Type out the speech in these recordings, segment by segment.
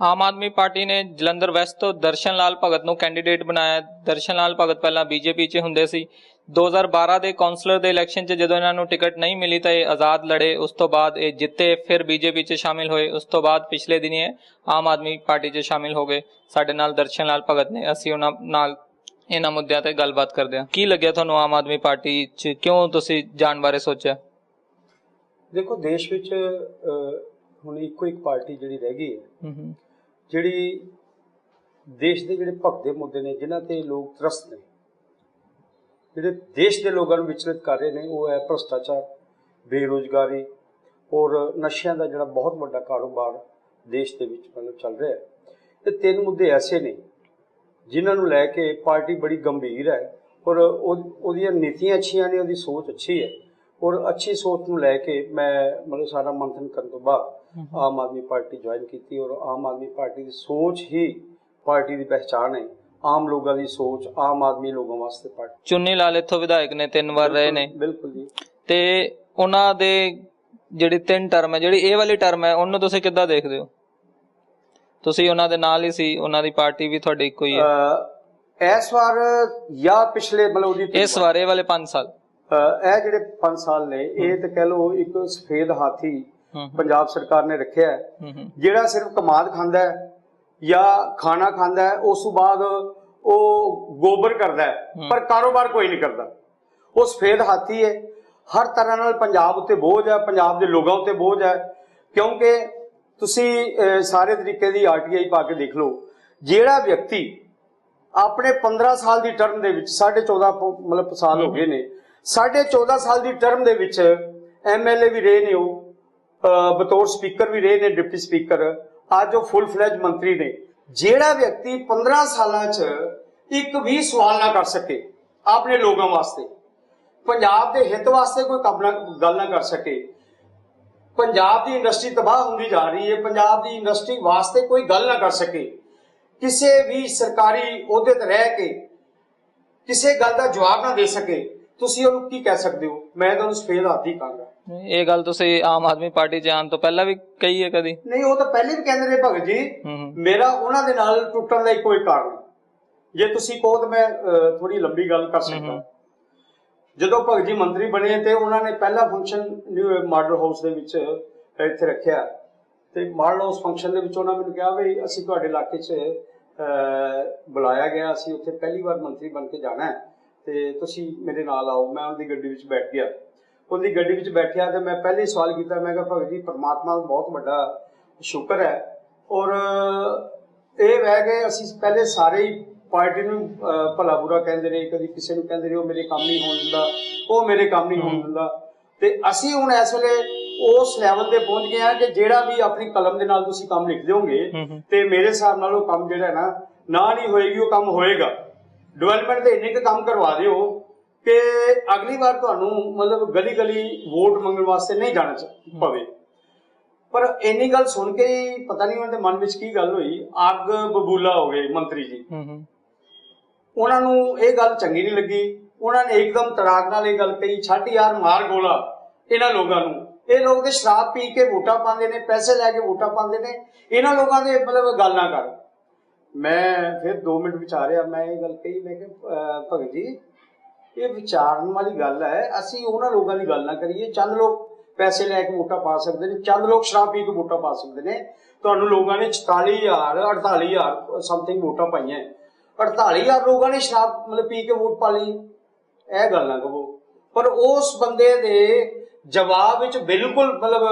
Aam Aadmi party ਨੇ Jalandhar West ਤੋਂ ਦਰਸ਼ਨ ਲਾਲ ਭਗਤ ਨੂੰ ਕੈਂਡੀਡੇਟ ਬਣਾਇਆ। ਦਰਸ਼ਨ ਲਾਲ ਭਗਤ ਪਹਿਲਾਂ ਬੀਜੇਪੀ 'ਚ ਹੁੰਦੇ ਸੀ। 2012 ਦੇ ਕਾਉਂਸਲਰ ਦੇ ਇਲੈਕਸ਼ਨ 'ਚ ਜਦੋਂ ਇਹਨਾਂ ਨੂੰ ਟਿਕਟ ਨਹੀਂ ਮਿਲੀ ਤਾਂ ਇਹ ਆਜ਼ਾਦ ਲੜੇ। ਉਸ ਤੋਂ ਬਾਅਦ ਇਹ ਜਿੱਤੇ ਫਿਰ ਬੀਜੇਪੀ 'ਚ ਸ਼ਾਮਿਲ ਹੋਏ। ਉਸ ਤੋਂ ਬਾਅਦ ਪਿਛਲੇ ਦਿਨੀ ਆਮ ਆਦਮੀ ਪਾਰਟੀ 'ਚ ਸ਼ਾਮਿਲ ਹੋ ਗਏ। ਸਾਡੇ ਨਾਲ ਦਰਸ਼ਨ ਲਾਲ ਭਗਤ ਨੇ। ਅਸੀਂ ਉਹਨਾਂ ਨਾਲ ਇਹਨਾਂ ਮੁੱਦਿਆਂ ਤੇ ਗੱਲਬਾਤ ਕਰਦੇ ਹਾਂ। ਕੀ ਲੱਗਿਆ ਤੁਹਾਨੂੰ ਆਮ ਆਦਮੀ ਪਾਰਟੀ 'ਚ? ਕਿਉਂ ਤੁਸੀਂ ਜਾਣ ਬਾਰੇ ਸੋਚਿਆ? ਦੇਖੋ ਦੇਸ਼ ਵਿੱਚ ਹੁਣ ਇੱਕੋ ਇੱਕ ਪਾਰਟੀ ਜਿਹੜੀ ਰਹਿ ਗਈ ਹੂੰ। ਜਿਹੜੀ ਦੇਸ਼ ਦੇ ਜਿਹੜੇ ਭਗਦੇ ਮੁੱਦੇ ਨੇ, ਜਿਨ੍ਹਾਂ ਤੇ ਲੋਕ ਤਰਸਤ ਨੇ, ਜਿਹੜੇ ਦੇਸ਼ ਦੇ ਲੋਕਾਂ ਨੂੰ ਵਿਚਲਿਤ ਕਰ ਰਹੇ ਨੇ, ਉਹ ਹੈ ਭ੍ਰਸ਼ਟਾਚਾਰ, ਬੇਰੋਜ਼ਗਾਰੀ ਔਰ ਨਸ਼ਿਆਂ ਦਾ ਜਿਹੜਾ ਬਹੁਤ ਵੱਡਾ ਕਾਰੋਬਾਰ ਦੇਸ਼ ਦੇ ਵਿੱਚ ਮਤਲਬ ਚੱਲ ਰਿਹਾ ਹੈ। ਇਹ ਤਿੰਨ ਮੁੱਦੇ ਐਸੇ ਨੇ ਜਿਨ੍ਹਾਂ ਨੂੰ ਲੈ ਕੇ ਪਾਰਟੀ ਬੜੀ ਗੰਭੀਰ ਹੈ ਔਰ ਉਹ- ਉਹਦੀਆਂ ਨੀਤੀਆਂ ਅੱਛੀਆਂ ਨੇ, ਉਹਦੀ ਸੋਚ ਅੱਛੀ ਹੈ ਔਰ ਅੱਛੀ ਸੋਚ ਨੂੰ ਲੈ ਕੇ ਮੈਂ ਮਤਲਬ ਸਾਰਾ ਮੰਥਨ ਕਰਨ ਤੋਂ ਬਾਅਦ ਆਮ ਆਦਮੀ ਪਾਰਟੀ ਜੁਆਇਨ ਕੀਤੀ ਔਰ ਆਮ ਆਦਮੀ ਪਾਰਟੀ ਦੀ ਸੋਚ ਹੀ ਪਾਰਟੀ ਦੀ ਪਹਿਚਾਣ ਹੈ। ਆਮ ਲੋਕਾਂ ਦੀ ਸੋਚ ਆਮ ਆਦਮੀ ਲੋਕਾਂ ਵਾਸਤੇ ਪਾਰਟੀ। ਚੁੰਨੀ ਲਾਲ ਇੱਥੋਂ ਵਿਧਾਇਕ ਨੇ ਤਿੰਨ ਵਾਰ ਰਹੇ ਨੇ। ਬਿਲਕੁਲ ਜੀ। ਤੇ ਉਹਨਾਂ ਦੇ ਜਿਹੜੀ ਤਿੰਨ ਟਰਮ ਹੈ ਜਿਹੜੀ ਇਹ ਵਾਲੀ ਟਰਮ ਹੈ ਉਹਨੂੰ ਤੁਸੀਂ ਕਿੱਦਾਂ ਦੇਖਦੇ ਹੋ? ਤੁਸੀਂ ਉਹਨਾਂ ਦੇ ਨਾਲ ਹੀ ਸੀ ਉਹਨਾਂ ਦੀ ਪਾਰਟੀ ਵੀ ਤੁਹਾਡੀ ਇੱਕੋ ਹੀ ਇਸ ਵਾਰ ਜਾਂ ਪਿਛਲੇ ਮਤਲਬ ਇਸ ਵਾਰ ਇਹ ਵਾਲੇ 5 ਸਾਲ। ਇਹ ਜਿਹੜੇ 5 ਸਾਲ ਨੇ ਇਹ ਤਾਂ ਕਹਿ ਲਓ ਇੱਕ ਸਫੇਦ ਹਾਥੀ ਪੰਜਾਬ ਸਰਕਾਰ ਨੇ ਰੱਖਿਆ ਹੈ। ਜਿਹੜਾ ਸਿਰਫ ਕਮਾਦ ਖਾਂਦਾ ਹੈ ਜਾਂ ਖਾਣਾ ਖਾਂਦਾ ਹੈ ਉਸ ਤੋਂ ਬਾਅਦ ਉਹ ਗੋਬਰ ਕਰਦਾ ਹੈ। ਪਰ ਕਾਰੋਬਾਰ ਕੋਈ ਨਹੀਂ ਕਰਦਾ। ਉਹ ਸਫੇਦ ਹਾਥੀ ਹੈ। ਹਰ ਤਰ੍ਹਾਂ ਨਾਲ ਪੰਜਾਬ ਉੱਤੇ ਬੋਝ ਹੈ ਪੰਜਾਬ ਦੇ ਲੋਕਾਂ ਉੱਤੇ ਬੋਝ ਹੈ। ਕਿਉਂਕਿ ਤੁਸੀਂ ਸਾਰੇ ਤਰੀਕੇ ਦੀ ਆਰਟੀਆਈ ਪਾ ਕੇ ਦੇਖ ਲਓ। ਜਿਹੜਾ ਵਿਅਕਤੀ ਆਪਣੇ 15 ਸਾਲ ਦੀ ਟਰਮ ਦੇ ਵਿੱਚ 14.5 ਪ- ਮਤਲਬ ਸਾਲ ਹੋ ਗਏ ਨੇ 14.5 ਸਾਲ ਦੀ ਟਰਮ ਦੇ ਵਿੱਚ ਐਮਐਲਏ ਵੀ ਰਹੇ ਨੇ ਉਹ। ਬਤੌਰ ਸਪੀਕਰ ਵੀ ਰਹੇ ਨੇ, ਡਿਪਟੀ ਸਪੀਕਰ। ਅੱਜ ਉਹ ਫੁੱਲ ਫਲੈਜ ਮੰਤਰੀ ਨੇ। ਜਿਹੜਾ ਵਿਅਕਤੀ 15 ਸਾਲਾਂ 'ਚ ਇੱਕ ਵੀ ਸਵਾਲ ਨਾ ਕਰ ਸਕੇ ਆਪਣੇ ਲੋਕਾਂ ਵਾਸਤੇ, ਪੰਜਾਬ ਦੇ ਹਿੱਤ ਵਾਸਤੇ ਕੋਈ ਕੰਮ ਨਾ, ਗੱਲ ਨਾ ਕਰ ਸਕੇ, ਪੰਜਾਬ ਦੀ ਇੰਡਸਟਰੀ ਤਬਾਹ ਹੁੰਦੀ ਜਾ ਰਹੀ ਹੈ, ਪੰਜਾਬ ਦੀ ਇੰਡਸਟਰੀ ਵਾਸਤੇ ਕੋਈ ਗੱਲ ਨਾ ਕਰ ਸਕੇ, ਕਿਸੇ ਵੀ ਸਰਕਾਰੀ ਅਹੁਦੇ ਤੇ ਰਹਿ ਕੇ ਕਿਸੇ ਗੱਲ ਦਾ ਜਵਾਬ ਨਾ ਦੇ ਸਕੇ ਤੁਸੀਂ ਉਹਨੂੰ ਕੀ ਕਹਿ ਸਕਦੇ ਹੋ? ਮੈਂ ਤੁਹਾਨੂੰ ਸਫੇਦ ਹਾਥੀ ਕਹਾਂਗਾ ਇਹ ਗੱਲ ਤੁਸੀਂ ਆਮ ਆਦਮੀ ਪਾਰਟੀ 'ਚ ਆਉਣ ਤੋਂ ਪਹਿਲਾਂ ਵੀ ਕਹੀ ਹੈ ਕਦੀ? ਨਹੀਂ ਉਹ ਤਾਂ ਪਹਿਲੇ ਵੀ ਕਹਿੰਦੇ ਨੇ ਭਗਤ ਜੀ ਮੇਰਾ ਉਹਨਾਂ ਦੇ ਨਾਲ ਟੁੱਟਣ ਦਾ ਇੱਕੋ ਹੀ ਕਾਰਨ। ਜੇ ਤੁਸੀਂ ਕਹੋ ਤਾਂ ਮੈਂ ਥੋੜੀ ਲੰਬੀ ਗੱਲ ਕਰ ਸਕਦਾ। ਜਦੋਂ ਭਗਤ ਜੀ ਮੰਤਰੀ ਬਣੇ ਤੇ ਉਹਨਾਂ ਨੇ ਪਹਿਲਾ ਫੰਕਸ਼ਨ ਮਾਡਲ ਹਾਊਸ ਦੇ ਵਿੱਚ ਇੱਥੇ ਰੱਖਿਆ। ਤੇ ਮਾਡਲ ਹਾਊਸ ਫੰਕਸ਼ਨ ਦੇ ਵਿੱਚ ਉਹਨਾਂ ਮੈਨੂੰ ਕਿਹਾ ਵੀ ਅਸੀਂ ਤੁਹਾਡੇ ਇਲਾਕੇ 'ਚ ਬੁਲਾਇਆ ਗਿਆ ਅਸੀਂ ਉੱਥੇ ਪਹਿਲੀ ਵਾਰ ਮੰਤਰੀ ਬਣ ਕੇ ਜਾਣਾ ਹੈ। ਤੇ ਤੁਸੀਂ ਮੇਰੇ ਨਾਲ ਆਓ ਮੈਂ ਉਹਨਾਂ ਦੀ ਗੱਡੀ ਵਿੱਚ ਬੈਠ ਗਿਆ। ਉਹਦੀ ਗੱਡੀ ਵਿੱਚ ਬੈਠਿਆ ਤੇ ਮੈਂ ਪਹਿਲੇ ਸਵਾਲ ਕੀਤਾ ਮੈਂ ਕਿਹਾ ਭਗਤ ਜੀ ਪਰਮਾਤਮਾ ਦਾ ਬਹੁਤ ਵੱਡਾ ਸ਼ੁਕਰ ਹੈ। ਔਰ ਇਹ ਵਹਿ ਗਏ ਅਸੀਂ ਪਹਿਲੇ ਸਾਰੇ ਹੀ ਪਾਰਟੀ ਨੂੰ ਭਲਾ ਬੁਰਾ ਕਹਿੰਦੇ ਨੇ ਕਦੀ ਕਿਸੇ ਨੂੰ ਕਹਿੰਦੇ ਨੇ ਉਹ ਮੇਰੇ ਕੰਮ ਨਹੀਂ ਹੋਣ ਦਿੰਦਾ ਉਹ ਮੇਰੇ ਕੰਮ ਨਹੀਂ ਹੋਣ ਦਿੰਦਾ। ਤੇ ਅਸੀਂ ਹੁਣ ਇਸ ਵੇਲੇ ਉਸ ਲੈਵਲ ਤੇ ਪਹੁੰਚ ਗਏ ਆ ਕਿ ਜਿਹੜਾ ਵੀ ਆਪਣੀ ਕਲਮ ਦੇ ਨਾਲ ਤੁਸੀਂ ਕੰਮ ਲਿਖ ਦਿਓਗੇ ਤੇ ਮੇਰੇ ਹਿਸਾਬ ਨਾਲ ਉਹ ਕੰਮ ਜਿਹੜਾ ਨਾ ਨਾ ਨਹੀਂ ਹੋਏਗੀ ਉਹ ਕੰਮ ਹੋਏਗਾ। ਡਿਵੈਲਪਮੈਂਟ ਦੇ ਇੰਨੇ ਕੁ ਕੰਮ ਕਰਵਾ ਦਿਓ ਕਿ ਅਗਲੀ ਵਾਰ ਤੁਹਾਨੂੰ ਮਤਲਬ ਗਲੀ ਗਲੀ ਵੋਟ ਮੰਗਣ ਵਾਸਤੇ ਨਹੀਂ ਜਾਣਾ ਪਵੇ। ਪਰ ਇੰਨੀ ਗੱਲ ਸੁਣ ਕੇ ਹੀ ਪਤਾ ਨਹੀਂ ਉਹਨਾਂ ਦੇ ਮਨ ਵਿੱਚ ਕੀ ਗੱਲ ਹੋਈ। ਅੱਗ ਬਬੂਲਾ ਹੋ ਗਏ ਮੰਤਰੀ ਜੀ। ਉਹਨਾਂ ਨੂੰ ਇਹ ਗੱਲ ਚੰਗੀ ਨਹੀਂ ਲੱਗੀ। ਉਹਨਾਂ ਨੇ ਇੱਕਦਮ ਤੜਾਕ ਨਾਲ ਇਹ ਗੱਲ ਕਹੀ ਛੱਡ ਯਾਰ ਮਾਰ ਗੋਲਾ ਇਹਨਾਂ ਲੋਕਾਂ ਨੂੰ। ਇਹ ਲੋਕ ਤੇ ਸ਼ਰਾਬ ਪੀ ਕੇ ਵੋਟਾਂ ਪਾਉਂਦੇ ਨੇ ਪੈਸੇ ਲੈ ਕੇ ਵੋਟਾਂ ਪਾਉਂਦੇ ਨੇ। ਇਹਨਾਂ ਲੋਕਾਂ ਦੇ ਮਤਲਬ ਗੱਲ ਨਾ ਕਰ। ਮੈਂ ਫਿਰ 2 ਮਿੰਟ ਵਿਚਾਰਿਆ, ਮੈਂ ਇਹ ਗੱਲ ਕਹੀ, ਮੈਂ ਕਿ ਭਗਤ ਜੀ, ਇਹ ਵਿਚਾਰਨ ਵਾਲੀ ਗੱਲ ਹੈ, ਅਸੀਂ ਉਹਨਾਂ ਲੋਕਾਂ ਦੀ ਗੱਲ ਨਾ ਕਰੀਏ। ਚੰਦ ਲੋਕ ਪੈਸੇ ਲੈ ਕੇ ਵੋਟਾਂ ਪਾ ਸਕਦੇ ਨੇ, ਚੰਦ ਲੋਕ ਸ਼ਰਾਬ ਪੀ ਕੇ ਵੋਟਾਂ ਪਾ ਸਕਦੇ ਨੇ। ਤੁਹਾਨੂੰ ਲੋਕਾਂ ਨੇ 44000 48000 ਸਮਥਿੰਗ ਵੋਟਾਂ ਪਾਈਆਂ। 48000 ਲੋਕਾਂ ਨੇ ਸ਼ਰਾਬ ਮਤਲਬ ਪੀ ਕੇ ਵੋਟ ਪਾ ਲਈ। ਇਹ ਗੱਲ ਨਾ ਕਹੋ। ਪਰ ਉਸ ਬੰਦੇ ਦੇ ਜਵਾਬ ਵਿੱਚ ਬਿਲਕੁਲ ਮਤਲਬ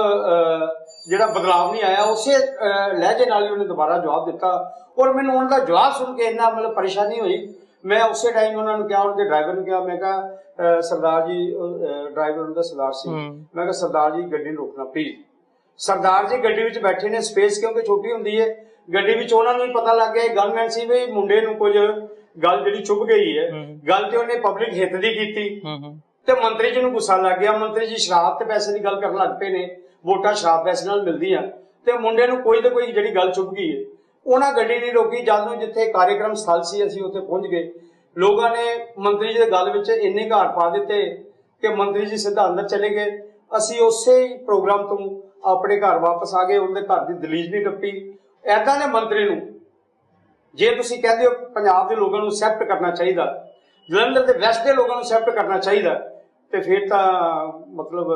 ਜਿਹੜਾ ਬਦਲਾਵ ਨਹੀਂ ਆਇਆ ਉਸੇ ਲਹਿਜੇ ਨਾਲ ਹੀ ਉਹਨੇ ਦੁਬਾਰਾ ਜਵਾਬ ਦਿੱਤਾ। ਔਰ ਮੈਨੂੰ ਉਹਨਾਂ ਦਾ ਜਵਾਬ ਸੁਣ ਕੇ ਇੰਨਾ ਮਤਲਬ ਪਰੇਸ਼ਾਨੀ ਹੋਈ। ਮੈਂ ਉਸੇ ਟਾਈਮ ਉਹਨਾਂ ਨੂੰ ਕਿਹਾ ਉਹਨਾਂ ਦੇ ਡਰਾਈਵਰ ਨੂੰ ਕਿਹਾ ਮੈਂ ਕਿਹਾ ਸਰਦਾਰ ਜੀ ਡਰਾਈਵਰ ਉਹਨਾਂ ਦਾ ਸਰਦਾਰ ਸੀ। ਮੈਂ ਕਿਹਾ ਸਰਦਾਰ ਜੀ ਗੱਡੀ ਨੂੰ ਰੋਕਣਾ ਪਲੀਜ਼ ਸਰਦਾਰ ਜੀ ਗੱਡੀ ਵਿੱਚ ਬੈਠੇ ਨੇ ਸਪੇਸ ਕਿਉਂਕਿ ਛੋਟੀ ਹੁੰਦੀ ਹੈ ਗੱਡੀ ਵਿੱਚ ਉਹਨਾਂ ਨੂੰ ਹੀ ਪਤਾ ਲੱਗ ਗਿਆ ਗਨਮੈਨ ਸੀ ਵੀ ਮੁੰਡੇ ਨੂੰ ਕੁਝ ਗੱਲ ਜਿਹੜੀ ਚੁੱਭ ਗਈ ਹੈ। ਗੱਲ ਤੇ ਉਹਨੇ ਪਬਲਿਕ ਹਿੱਤ ਦੀ ਕੀਤੀ। ਹੂੰ ਹੂੰ। ਤੇ ਮੰਤਰੀ ਜੀ ਨੂੰ ਗੁੱਸਾ ਲੱਗ ਗਿਆ। ਮੰਤਰੀ ਜੀ ਸ਼ਰਾਬ ਤੇ ਪੈਸੇ ਦੀ ਗੱਲ ਕਰਨ ਲੱਗ ਪਏ ਨੇ। ਵੋਟਾਂ ਸ਼ਰਾਬ ਪੈਸੇ ਨਾਲ ਮਿਲਦੀਆਂ। ਤੇ ਮੁੰਡੇ ਨੂੰ ਕੋਈ ਤੇ ਕੋਈ ਜਿਹੜੀ ਗੱਲ ਚੁੱਭ ਗਈ ਹੈ। ਉਹਨਾਂ ਗੱਡੀ ਨਹੀਂ ਰੋਕੀ ਜਦ ਨੂੰ ਜਿੱਥੇ ਕਾਰਜਕ੍ਰਮ ਸਥਲ ਸੀ, ਅਸੀਂ ਉੱਥੇ ਪਹੁੰਚ ਗਏ। ਲੋਕਾਂ ਨੇ ਮੰਤਰੀ ਜੀ ਦੇ ਗੱਲ ਵਿੱਚ ਇੰਨੇ ਘਾਟ ਪਾ ਦਿੱਤੇ ਕਿ ਮੰਤਰੀ ਜੀ ਸਿੱਧਾ ਅੰਦਰ ਚਲੇ ਗਏ। ਅਸੀਂ ਉਸੇ ਹੀ ਪ੍ਰੋਗਰਾਮ ਤੋਂ ਆਪਣੇ ਘਰ ਵਾਪਸ ਆ ਗਏ। ਉਹਦੇ ਘਰ ਦੀ ਦਲੀਜ ਨਹੀਂ ਟੱਪੀ। ਐਦਾਂ ਦੇ ਮੰਤਰੀ ਨੂੰ ਜੇ ਤੁਸੀਂ ਕਹਿੰਦੇ ਹੋ, ਪੰਜਾਬ ਦੇ ਲੋਕਾਂ ਨੂੰ ਐਕਸੈਪਟ ਕਰਨਾ ਚਾਹੀਦਾ ਜਲੰਧਰ ਦੇ ਵੈਸਟ ਦੇ ਲੋਕਾਂ ਨੂੰ ਐਕਸੈਪਟ ਕਰਨਾ ਚਾਹੀਦਾ। ਤੇ ਫਿਰ ਤਾਂ ਮਤਲਬ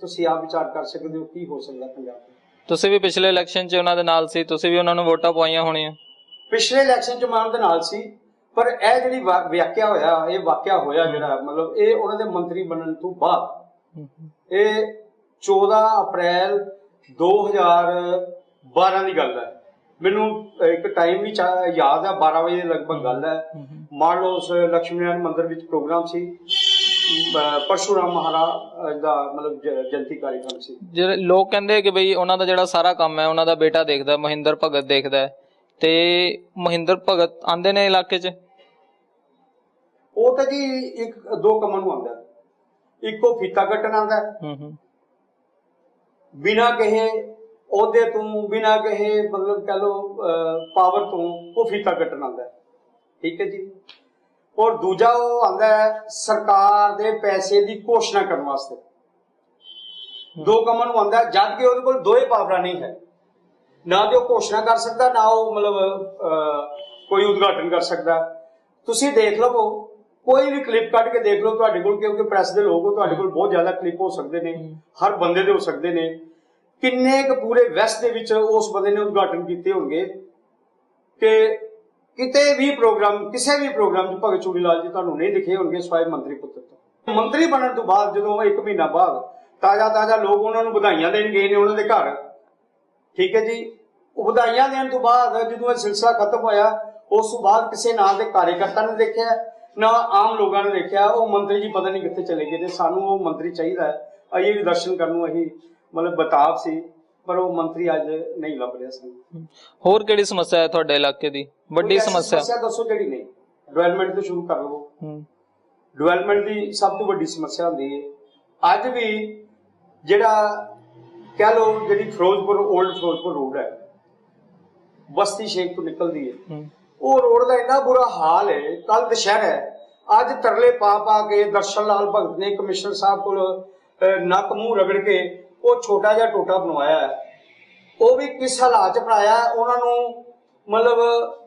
ਤੁਸੀਂ ਆਪ ਵਿਚਾਰ ਕਰ ਸਕਦੇ ਹੋ ਕੀ ਹੋ ਸਕਦਾ ਪੰਜਾਬ ਦਾ ਤੁਸੀਂ ਵੀ ਪਿਛਲੇ ਇਲੈਕਸ਼ਨ 'ਚ ਉਹਨਾਂ ਦੇ ਨਾਲ ਸੀ ਤੁਸੀਂ ਵੀ ਉਹਨਾਂ ਨੂੰ ਵੋਟਾਂ ਪਵਾਈਆਂ ਹੋਣੀਆਂ। ਪਿਛਲੇ ਇਲੈਕਸ਼ਨ ਚ ਮਾਨ ਦੇ ਨਾਲ ਸੀ ਪਰ ਇਹ ਜਿਹੜੀ ਵਾ- ਵਾਕਿਆ ਹੋਇਆ ਇਹ ਵਾਕਿਆ ਹੋਇਆ ਜਿਹੜਾ ਮਤਲਬ ਇਹ ਉਹਨਾਂ ਦੇ ਮੰਤਰੀ ਬਣਨ ਤੋਂ ਬਾਅਦ। ਇਹ 14 ਅਪ੍ਰੈਲ 2012 ਦੀ ਗੱਲ ਹੈ। ਮੈਨੂੰ ਇੱਕ ਟਾਈਮ ਵੀ ਯਾਦ ਹੈ 12 ਵਜੇ ਲਗਭਗ ਗੱਲ ਹੈ। ਮੰਨ ਲਓ ਉਸ ਲక్ష్ਮੀ ਨਾਰਾਇਣ ਮੰਦਿਰ ਵਿੱਚ ਪ੍ਰੋਗਰਾਮ ਸੀ। ਪਰਸ਼ੂਰਾਮ ਮਹਾਰਾਜ ਦਾ ਮਤਲਬ ਜ- ਜਯੰਤੀ ਕਾਰਜਕ੍ਰਮ ਸੀ। ਜਿਹੜੇ ਲੋਕ ਕਹਿੰਦੇ ਕਿ ਬਈ ਉਹਨਾਂ ਦਾ ਜਿਹੜਾ ਸਾਰਾ ਕੰਮ ਹੈ ਉਹਨਾਂ ਦਾ ਬੇਟਾ ਦੇਖਦਾ ਮਹਿੰਦਰ ਭਗਤ ਦੇਖਦਾ ਤੇ ਮਹਿੰਦਰ ਭਗਤ ਆਂਦੇ ਨੇ ਇਲਾਕੇ 'ਚ? ਉਹ ਤਾਂ ਜੀ ਇੱਕ ਦੋ ਕੰਮਾਂ ਨੂੰ ਆਉਂਦਾ। ਹੈ। ਇੱਕ ਉਹ ਫੀਤਾ ਕੱਟਣ ਆਉਂਦਾ। ਹੈ, ਹੂੰ ਹੂੰ। ਬਿਨਾ ਕਹੇ ਉਹਦੇ ਤੋਂ ਬਿਨਾ ਕਹੇ ਮਤਲਬ ਕਹ ਲੋ ਪਾਵਰ ਤੋਂ ਉਹ ਫੀਤਾ ਕੱਟਣ ਆਉਂਦਾ। ਠੀਕ ਹੈ ਜੀ? ਔਰ ਦੂਜਾ ਉਹ ਆਉਂਦਾ ਹੈ ਸਰਕਾਰ ਦੇ ਪੈਸੇ ਦੀ ਘੋਸ਼ਣਾ ਕਰਨ ਵਾਸਤੇ। ਦੋ ਕੰਮਾਂ ਨੂੰ ਆਉਂਦਾ ਹੈ, ਜਦ ਕਿ ਉਹਦੇ ਕੋਲ ਦੋਏ ਪਾਵਰਾਂ ਨਹੀਂ ਹੈ। ਨਾ ਤੇ ਉਹ ਘੋਸ਼ਣਾ ਕਰ ਸਕਦਾ ਨਾ ਉਹ ਮਤਲਬ ਕੋਈ ਉਦਘਾਟਨ ਕਰ ਸਕਦਾ। ਤੁਸੀਂ ਦੇਖ ਲਵੋ ਕੋਈ ਵੀ ਕਲਿੱਪ ਕੱਢ ਕੇ ਦੇਖ ਲਓ ਤੁਹਾਡੇ ਕੋਲ ਕਿਉਂਕਿ ਪ੍ਰੈਸ ਦੇ ਲੋਕ ਹੋ ਤੁਹਾਡੇ ਕੋਲ ਬਹੁਤ ਜ਼ਿਆਦਾ ਕਲਿੱਪ ਹੋ ਸਕਦੇ ਨੇ ਹਰ ਬੰਦੇ ਦੇ ਹੋ ਸਕਦੇ ਨੇ। ਕਿੰਨੇ ਕੁ ਪੂਰੇ ਵੈਸਟ ਦੇ ਵਿੱਚ ਉਸ ਬੰਦੇ ਨੇ ਉਦਘਾਟਨ ਕੀਤੇ ਹੋਣਗੇ? ਕਿ ਕਿਤੇ ਵੀ ਪ੍ਰੋਗਰਾਮ, ਕਿਸੇ ਵੀ ਪ੍ਰੋਗਰਾਮ 'ਚ ਭਗਤ ਚੂੜੀ ਲਾਲ ਜੀ ਤੁਹਾਨੂੰ ਨਹੀਂ ਦਿਖੇ ਹੋਣਗੇ ਸਵਾਈ ਮੰਤਰੀ ਪੁੱਤਰ ਤੋਂ। ਮੰਤਰੀ ਬਣਨ ਤੋਂ ਬਾਅਦ ਜਦੋਂ ਇੱਕ ਮਹੀਨਾ ਬਾਅਦ ਤਾਜ਼ਾ ਤਾਜ਼ਾ ਲੋਕ ਉਹਨਾਂ ਨੂੰ ਵਧਾਈਆਂ ਦੇਣ ਗਏ ਨੇ ਉਹਨਾਂ ਦੇ ਘਰ। ਠੀਕ ਹੈ ਜੀ? ਉਹ ਵਧਾਈਆਂ ਦੇਣ ਤੋਂ ਬਾਅਦ ਜਦੋਂ ਇਹ ਸਿਲਸਿਲਾ ਖਤਮ ਹੋਇਆ, ਉਸ ਤੋਂ ਬਾਅਦ ਕਿਸੇ ਨਾਂ ਦੇ ਕਾਰਜਕਰਤਾ ਨੇ ਦੇਖਿਆ, ਨਾ ਆਮ ਲੋਕਾਂ ਨੇ ਦੇਖਿਆ, ਉਹ ਮੰਤਰੀ ਜੀ ਪਤਾ ਨਹੀਂ ਕਿੱਥੇ ਚਲੇ ਗਏ ਨੇ। ਸਾਨੂੰ ਉਹ ਮੰਤਰੀ ਚਾਹੀਦਾ ਹੈ। ਅਜੇ ਵੀ ਦਰਸ਼ਨ ਕਰਨ ਨੂੰ ਅਸੀਂ। ਮਤਲਬ ਬਤਾਬ ਸੀ ਪਰ ਉਹ ਮੰਤਰੀ ਅੱਜ ਨਹੀਂ ਲੱਭ ਰਿਹਾ ਸਾਨੂੰ। ਹੋਰ ਕਿਹੜੀ ਸਮੱਸਿਆ ਹੈ ਤੁਹਾਡੇ ਇਲਾਕੇ ਦੀ? ਵੱਡੀ ਸਮੱਸਿਆ। ਸਮੱਸਿਆ ਦੱਸੋ ਜਿਹੜੀ ਨਹੀਂ। ਡਿਵੈਲਪਮੈਂਟ ਤੋਂ ਸ਼ੁਰੂ ਕਰ। ਲਵੋ ਡਿਵੈਲਪਮੈਂਟ ਦੀ ਸਭ ਤੋਂ ਵੱਡੀ ਸਮੱਸਿਆ ਹੁੰਦੀ ਹੈ। ਅੱਜ ਵੀ ਜਿਹੜਾ ਕਹਿ ਲਓ ਜਿਹੜੀ ਫਿਰੋਜ਼ਪੁਰ 올ਡ ਫਿਰੋਜ਼ਪੁਰ ਰੋਡ ਹੈ ਬਸਤੀ ਸ਼ੇਖ ਤੋਂ ਨਿਕਲਦੀ ਹੈ। ਉਹ ਰੋਡ ਦਾ ਇੰਨਾ ਬੁਰਾ ਹਾਲ ਹੈ ਕੱਲ ਦੁਸ਼ਹਿਰਾ ਹੈ। ਅੱਜ ਤਰਲੇ ਪਾ ਪਾ ਕੇ ਦਰਸ਼ਨ ਲਾਲ ਭਗਤ ਨੇ ਕਮਿਸ਼ਨਰ ਸਾਹਿਬ ਕੋਲ ਨੱਕ ਮੂੰਹ ਰਗੜ ਕੇ ਉਹ ਛੋਟਾ ਜਿਹਾ ਟੋਟਾ ਬਣਵਾਇਆ ਹੈ। ਉਹ ਵੀ ਕਿਸ ਹਾਲਾਤ ਚ ਬਣਾਇਆ ਹੈ? ਉਹਨਾਂ ਨੂੰ ਮਤਲਬ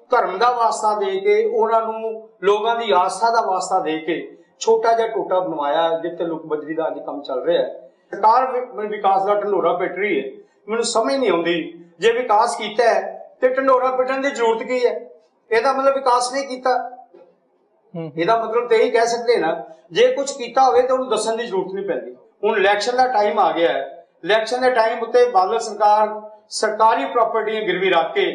ਧਰਮ ਦਾ ਵਾਸਤਾ ਦੇ ਕੇ ਉਹਨਾਂ ਨੂੰ ਲੋਕਾਂ ਦੀ ਆਸਥਾ ਦਾ ਵਾਸਤਾ ਦੇ ਕੇ ਛੋਟਾ ਜਿਹਾ ਟੋਟਾ ਬਣਵਾਇਆ ਹੈ, ਜਿੱਥੇ ਲੁਕ ਬਜਰੀ ਦਾ ਅੱਜ ਕੰਮ ਚੱਲ ਰਿਹਾ ਹੈ। ਸਰਕਾਰ ਵਿਕਾਸ ਦਾ ਢੰਡੋਰਾ ਪਿੱਟ ਰਹੀ ਹੈ। ਮੈਨੂੰ ਸਮਝ ਨਹੀਂ ਆਉਂਦੀ ਜੇ ਵਿਕਾਸ ਕੀਤਾ ਹੈ ਤੇ ਢੰਡੋਰਾ ਪਿੱਟਣ ਦੀ ਜ਼ਰੂਰਤ ਕੀ ਹੈ? ਇਹਦਾ ਮਤਲਬ ਵਿਕਾਸ ਨਹੀਂ ਕੀਤਾ। ਹੂੰ। ਇਹਦਾ ਮਤਲਬ ਤੇ ਇਹੀ ਕਹਿ ਸਕਦੇ ਨਾ ਜੇ ਕੁਝ ਕੀਤਾ ਹੋਵੇ ਤਾਂ ਉਹਨੂੰ ਦੱਸਣ ਦੀ ਜ਼ਰੂਰਤ ਨਹੀਂ ਪੈਂਦੀ। ਹੁਣ ਇਲੈਕਸ਼ਨ ਦਾ ਟਾਈਮ ਆ ਗਿਆ ਹੈ। ਇਲੈਕਸ਼ਨ ਦੇ ਟਾਈਮ ਉੱਤੇ ਬਾਦਲ ਸਰਕਾਰ ਸਰਕਾਰੀ ਪ੍ਰਾਪਰਟੀਆਂ ਗਿਰਵੀ ਰੱਖ ਕੇ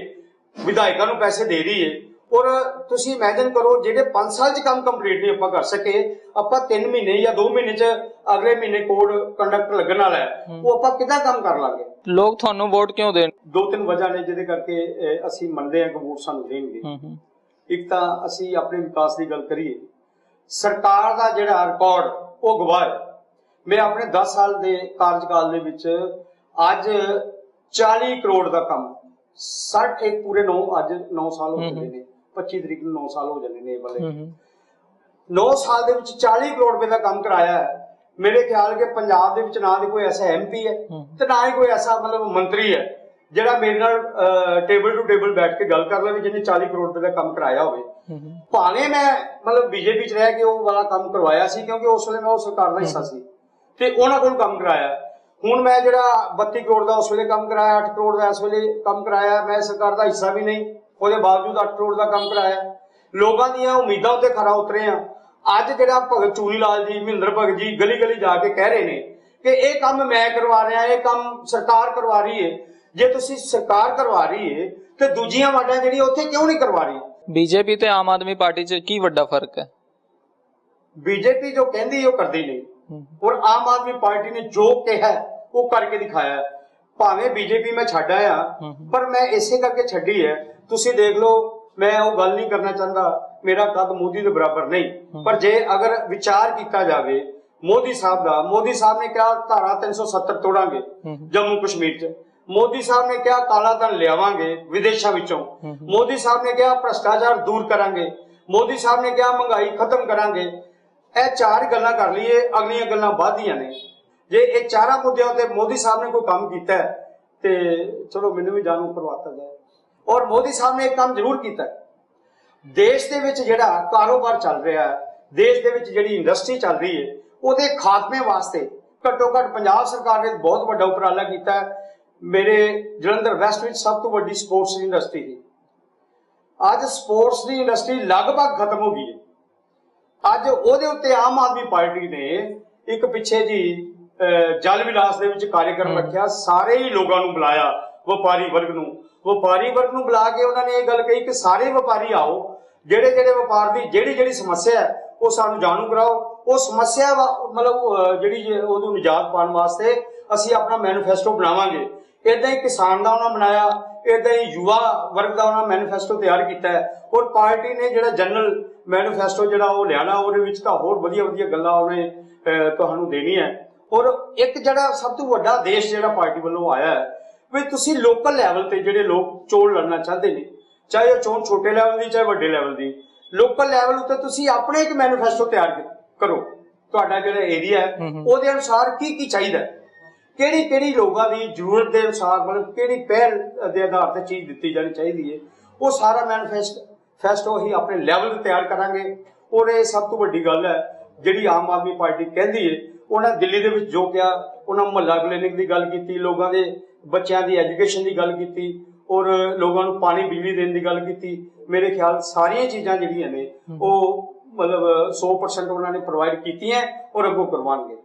ਵਿਧਾਇਕਾਂ ਨੂੰ ਪੈਸੇ ਦੇ ਰਹੀ ਹੈ ਔਰ ਤੁਸੀਂ ਇਮੇਜਿਨ ਕਰੋ ਜਿਹੜੇ 5 ਸਾਲ 'ਚ ਕੰਮ ਕੰਪਲੀਟ ਨਹੀਂ ਆਪਾਂ ਕਰ ਸਕੇ ਆਪਾਂ 3 ਮਹੀਨੇ ਜਾਂ 2 ਮਹੀਨੇ 'ਚ ਅਗਲੇ ਮਹੀਨੇ ਕੋਡ ਕੰਡਕਟ ਲੱਗਣ ਵਾਲਾ ਹੈ ਉਹ ਆਪਾਂ ਕਿੱਦਾਂ ਕੰਮ ਕਰ ਲਾਂਗੇ? ਲੋਕ ਤੁਹਾਨੂੰ ਵੋਟ ਕਿਉਂ ਦੇਣ? ਦੋ ਤਿੰਨ ਵਜ੍ਹਾ ਨੇ ਜਿਹਦੇ ਕਰਕੇ ਅਸੀਂ ਮੰਨਦੇ ਹਾਂ ਕਿ ਵੋਟ ਸਾਨੂੰ ਦੇਣਗੇ। ਇੱਕ ਤਾਂ ਅਸੀਂ ਆਪਣੇ ਵਿਕਾਸ ਦੀ ਗੱਲ ਕਰੀਏ। ਸਰਕਾਰ ਦਾ ਜਿਹੜਾ ਰਿਕਾਰਡ ਉਹ ਗਵਾਹ ਹੈ। ਮੈਂ ਆਪਣੇ 10 ਸਾਲ ਦੇ ਕਾਰਜਕਾਲ ਦੇ ਵਿੱਚ ਅੱਜ 40 ਕਰੋੜ ਦਾ ਕੰਮ 60 ਇੱਕ ਪੂਰੇ 9 ਅੱਜ 9 ਸਾਲ ਹੋ ਚੁੱਕੇ ਨੇ 25 ਤਰੀਕ ਨੂੰ 9 ਸਾਲ ਹੋ ਜਾਣੇ ਨੇ ਹੂੰ 9 ਸਾਲ ਦੇ ਵਿੱਚ 40 ਕਰੋੜ ਰੁਪਏ ਦਾ ਕੰਮ ਕਰਾਇਆ ਹੈ। ਮੇਰੇ ਖਿਆਲ ਕਿ ਪੰਜਾਬ ਦੇ ਵਿੱਚ ਨਾ ਦੇ ਕੋਈ ਐਸਾ ਐਮਪੀ ਹੈ। ਤੇ ਨਾ ਹੀ ਕੋਈ ਐਸਾ ਮਤਲਬ ਮੰਤਰੀ ਹੈ ਜਿਹੜਾ ਮੇਰੇ ਨਾਲ ਟੇਬਲ ਟੂ ਟੇਬਲ ਬੈਠ ਕੇ ਗੱਲ ਕਰ ਲਵੇ ਜਿਹਨੇ 40 ਕਰੋੜ ਰੁਪਏ ਦਾ ਕੰਮ ਕਰਾਇਆ ਹੋਵੇ। ਭਾਵੇਂ ਮੈਂ ਮਤਲਬ ਬੀਜੇਪੀ ਚ ਰਹਿ ਕੇ ਉਹ ਵਾਲਾ ਕੰਮ ਕਰਵਾਇਆ ਸੀ ਕਿਉਂਕਿ ਉਸ ਵੇਲੇ ਮੈਂ ਉਹ ਸਰਕਾਰ ਦਾ ਹਿੱਸਾ ਸੀ। ਤੇ ਉਹਨਾਂ ਕੋਲ ਕੰਮ ਕਰਾਇਆ। ਹੁਣ ਮੈਂ ਜਿਹੜਾ 32 ਕਰੋੜ ਦਾ ਉਸ ਵੇਲੇ ਕੰਮ ਕਰਾਇਆ 8 ਕਰੋੜ ਦਾ ਇਸ ਵੇਲੇ ਕੰਮ ਕਰਾਇਆ ਮੈਂ ਸਰਕਾਰ ਦਾ ਹਿੱਸਾ ਵੀ ਨਹੀਂ ਉਹਦੇ ਬਾਵਜੂਦ 8 ਕਰੋੜ ਦਾ ਕੰਮ ਕਰਾਇਆ। ਲੋਕਾਂ ਦੀਆਂ ਉਮੀਦਾਂ ਉੱਤੇ ਖਰਾ ਉਤਰੇ ਆ। ਅੱਜ ਜਿਹੜਾ ਭਗਤ ਚੂਰੀ ਲਾਲ ਜੀ ਮਹਿੰਦਰ ਭਗਤ ਜੀ ਗਲੀ ਗਲੀ ਜਾ ਕੇ ਕਹਿ ਰਹੇ ਨੇ ਕਿ ਇਹ ਕੰਮ ਮੈਂ ਕਰਵਾ ਰਿਹਾ ਇਹ ਕੰਮ ਸਰਕਾਰ ਕਰਵਾ ਰਹੀ ਹੈ ਜੇ ਤੁਸੀਂ ਸਰਕਾਰ ਕਰਵਾ ਰਹੀ ਹੈ ਤੇ ਦੂਜੀਆਂ ਵਾਰਡਾਂ ਜਿਹੜੀਆਂ ਉੱਥੇ ਕਿਉਂ ਨਹੀਂ ਕਰਵਾ ਰਹੀ ਬੀਜੇਪੀ ਤੇ ਆਮ ਆਦਮੀ ਪਾਰਟੀ 'ਚ ਕੀ ਵੱਡਾ ਫ਼ਰਕ ਹੈ? ਬੀਜੇਪੀ ਜੋ ਕਹਿੰਦੀ ਉਹ ਕਰਦੀ ਨਹੀਂ। ਔਰ ਆਮ ਆਦਮੀ ਪਾਰਟੀ ਨੇ ਜੋ ਕਿਹਾ, ਉਹ ਕਰਕੇ ਦਿਖਾਇਆ। ਭਾਵੇਂ ਬੀਜੇਪੀ ਮੈਂ ਛੱਡ ਆਇਆ, ਪਰ ਮੈਂ ਇਸੇ ਕਰਕੇ ਛੱਡੀ ਹੈ। ਤੁਸੀਂ ਦੇਖ ਲਓ, ਮੈਂ ਉਹ ਗੱਲ ਨਹੀਂ ਕਰਨਾ ਚਾਹੁੰਦਾ, ਮੇਰਾ ਕੱਦ ਮੋਦੀ ਦੇ ਬਰਾਬਰ ਨਹੀਂ। ਪਰ ਜੇ ਅਗਰ ਵਿਚਾਰ ਕੀਤਾ ਜਾਵੇ, ਮੋਦੀ ਸਾਹਿਬ ਦਾ, ਮੋਦੀ ਸਾਹਿਬ ਨੇ ਕਿਹਾ, ਧਾਰਾ 370 ਤੋੜਾਂਗੇ ਜੰਮੂ ਕਸ਼ਮੀਰ 'ਚ। ਮੋਦੀ ਸਾਹਿਬ ਨੇ ਕਿਹਾ ਕਾਲਾ ਧਨ ਲਿਆਵਾਂਗੇ ਵਿਦੇਸ਼ਾਂ ਵਿੱਚੋਂ। ਮੋਦੀ ਸਾਹਿਬ ਨੇ ਕਿਹਾ, ਭ੍ਰਸ਼ਟਾਚਾਰ ਦੂਰ ਕਰਾਂਗੇ। ਮੋਦੀ ਸਾਹਿਬ ਨੇ ਕਿਹਾ, ਮਹਿੰਗਾਈ ਖਤਮ ਕਰਾਂਗੇ। ਇਹ ਚਾਰ ਗੱਲਾਂ ਕਰ ਲਈਏ, ਅਗਲੀਆਂ ਗੱਲਾਂ ਵੱਧਦੀਆਂ ਨੇ। ਜੇ ਇਹ ਚਾਰਾਂ ਮੁੱਦਿਆਂ ਤੇ ਮੋਦੀ ਸਾਹਿਬ ਨੇ ਕੋਈ ਕੰਮ ਕੀਤਾ ਤੇ ਚਲੋ ਮੈਨੂੰ ਵੀ ਜਾਣੂ ਕਰਵਾਤਾ ਜਾਏ। ਔਰ ਮੋਦੀ ਸਾਹਿਬ ਨੇ ਇੱਕ ਕੰਮ ਜ਼ਰੂਰ ਕੀਤਾ ਦੇਸ਼ ਦੇ ਵਿੱਚ ਜਿਹੜਾ ਕਾਰੋਬਾਰ ਚੱਲ ਰਿਹਾ ਹੈ, ਦੇਸ਼ ਦੇ ਵਿੱਚ ਜਿਹੜੀ ਇੰਡਸਟਰੀ ਚੱਲ ਰਹੀ ਹੈ, ਉਹਦੇ ਖਾਤਮੇ ਵਾਸਤੇ ਘੱਟੋ ਘੱਟ ਪੰਜਾਬ ਸਰਕਾਰ ਨੇ ਬਹੁਤ ਵੱਡਾ ਉਪਰਾਲਾ ਕੀਤਾ ਮੇਰੇ ਜਲੰਧਰ ਵੈਸਟ ਵਿੱਚ ਸਭ ਤੋਂ ਵੱਡੀ ਸਪੋਰਟਸ ਇੰਡਸਟਰੀ ਹੈ ਅੱਜ ਸਪੋਰਟਸ ਦੀ ਇੰਡਸਟਰੀ ਲਗਭਗ ਖਤਮ ਹੋ ਗਈ ਹੈ। ਅੱਜ ਉਹਦੇ ਉੱਤੇ ਆਮ ਆਦਮੀ ਪਾਰਟੀ ਨੇ ਇੱਕ ਪਿੱਛੇ ਜੀ ਜਲ ਵਿਲਾਸ ਦੇ ਵਿੱਚ ਕਾਰਜਕ੍ਰਮ। ਰੱਖਿਆ ਸਾਰੇ ਹੀ ਲੋਕਾਂ ਨੂੰ ਬੁਲਾਇਆ ਵਪਾਰੀ ਵਰਗ ਨੂੰ। ਵਪਾਰੀ ਵਰਗ ਨੂੰ ਬੁਲਾ ਕੇ ਉਹਨਾਂ ਨੇ ਇਹ ਗੱਲ ਕਹੀ ਕਿ ਸਾਰੇ ਵਪਾਰੀ ਆਓ ਜਿਹੜੇ ਜਿਹੜੇ ਵਪਾਰ ਦੀ ਜਿਹੜੀ ਜਿਹੜੀ ਸਮੱਸਿਆ ਹੈ ਉਹ ਸਾਨੂੰ ਜਾਣੂ ਕਰਾਓ। ਉਹ ਸਮੱਸਿਆ ਵਾ- ਮਤਲਬ ਜਿਹੜੀ ਉਹਨੂੰ ਨਿਜਾਤ ਪਾਉਣ ਵਾਸਤੇ ਅਸੀਂ ਆਪਣਾ ਮੈਨੀਫੈਸਟੋ ਬਣਾਵਾਂਗੇ। ਇਦਾਂ ਹੀ ਕਿਸਾਨ ਦਾ ਉਹਨਾਂ ਬਣਾਇਆ ਇਦਾਂ ਹੀ ਯੁਵਾ ਵਰਗ ਦਾ ਉਹਨਾਂ ਮੈਨੀਫੈਸਟੋ ਤਿਆਰ ਕੀਤਾ ਔਰ ਪਾਰਟੀ ਨੇ ਜਿਹੜਾ ਜਨਰਲ ਮੈਨੀਫੈਸਟੋ ਜਿਹੜਾ ਉਹ ਲਿਆਣਾ ਉਹਦੇ ਵਿੱਚ ਤਾਂ ਹੋਰ ਵਧੀਆ ਵਧੀਆ ਗੱਲਾਂ ਉਹਨੇ ਤੁਹਾਨੂੰ ਦੇਣੀ ਹੈ। ਔਰ ਇੱਕ ਜਿਹੜਾ ਸਭ ਤੋਂ ਵੱਡਾ ਆਦੇਸ਼ ਜਿਹੜਾ ਪਾਰਟੀ ਵੱਲੋਂ ਆਇਆ ਹੈ ਵੀ ਤੁਸੀਂ ਲੋਕਲ ਲੈਵਲ ਤੇ ਜਿਹੜੇ ਲੋਕ ਚੋਣ ਲੜਨਾ ਚਾਹੁੰਦੇ ਨੇ ਚਾਹੇ ਉਹ ਚੋਣ ਛੋਟੇ ਲੈਵਲ ਦੀ ਚਾਹੇ ਵੱਡੇ ਲੈਵਲ ਦੀ ਲੋਕਲ ਲੈਵਲ ਉੱਤੇ ਤੁਸੀਂ ਆਪਣੇ ਇੱਕ ਮੈਨੀਫੈਸਟੋ ਤਿਆਰ ਕਰੋ। ਤੁਹਾਡਾ ਜਿਹੜਾ ਏਰੀਆ ਹੈ। ਉਹਦੇ ਅਨੁਸਾਰ ਕੀ ਕੀ ਚਾਹੀਦਾ ਕਿਹੜੀ ਕਿਹੜੀ ਲੋਕਾਂ ਦੀ ਜ਼ਰੂਰਤ ਦੇ ਅਨੁਸਾਰ ਮਤਲਬ ਕਿਹੜੀ ਪਹਿਲ ਦੇ ਆਧਾਰ ਤੇ ਚੀਜ਼ ਦਿੱਤੀ ਜਾਣੀ ਚਾਹੀਦੀ ਹੈ ਉਹ ਸਾਰਾ ਮੈਨੀਫੈਸਟੋ ਹੀ ਆਪਣੇ ਲੈਵਲ ਤੇ ਤਿਆਰ ਕਰਾਂਗੇ। ਔਰ ਇਹ ਸਭ ਤੋਂ ਵੱਡੀ ਗੱਲ ਹੈ ਜਿਹੜੀ ਆਮ ਆਦਮੀ ਪਾਰਟੀ ਕਹਿੰਦੀ ਹੈ ਉਹਨਾਂ ਦਿੱਲੀ ਦੇ ਵਿੱਚ ਜੋ ਕਿਹਾ ਉਹਨਾਂ ਮੁਹੱਲਾ ਕਲੀਨਿਕ ਦੀ ਗੱਲ ਕੀਤੀ ਲੋਕਾਂ ਦੇ ਬੱਚਿਆਂ ਦੀ ਐਜੂਕੇਸ਼ਨ ਦੀ ਗੱਲ ਕੀਤੀ ਔਰ ਲੋਕਾਂ ਨੂੰ ਪਾਣੀ ਬਿਜਲੀ ਦੇਣ ਦੀ ਗੱਲ ਕੀਤੀ। ਮੇਰੇ ਖਿਆਲ ਸਾਰੀਆਂ ਚੀਜ਼ਾਂ ਜਿਹੜੀਆਂ ਨੇ ਉਹ ਮਤਲਬ 100% ਉਹਨਾਂ ਨੇ ਪ੍ਰੋਵਾਈਡ ਕੀਤੀਆਂ ਔਰ ਅੱਗੋਂ ਕਰਵਾਉਣਗੇ।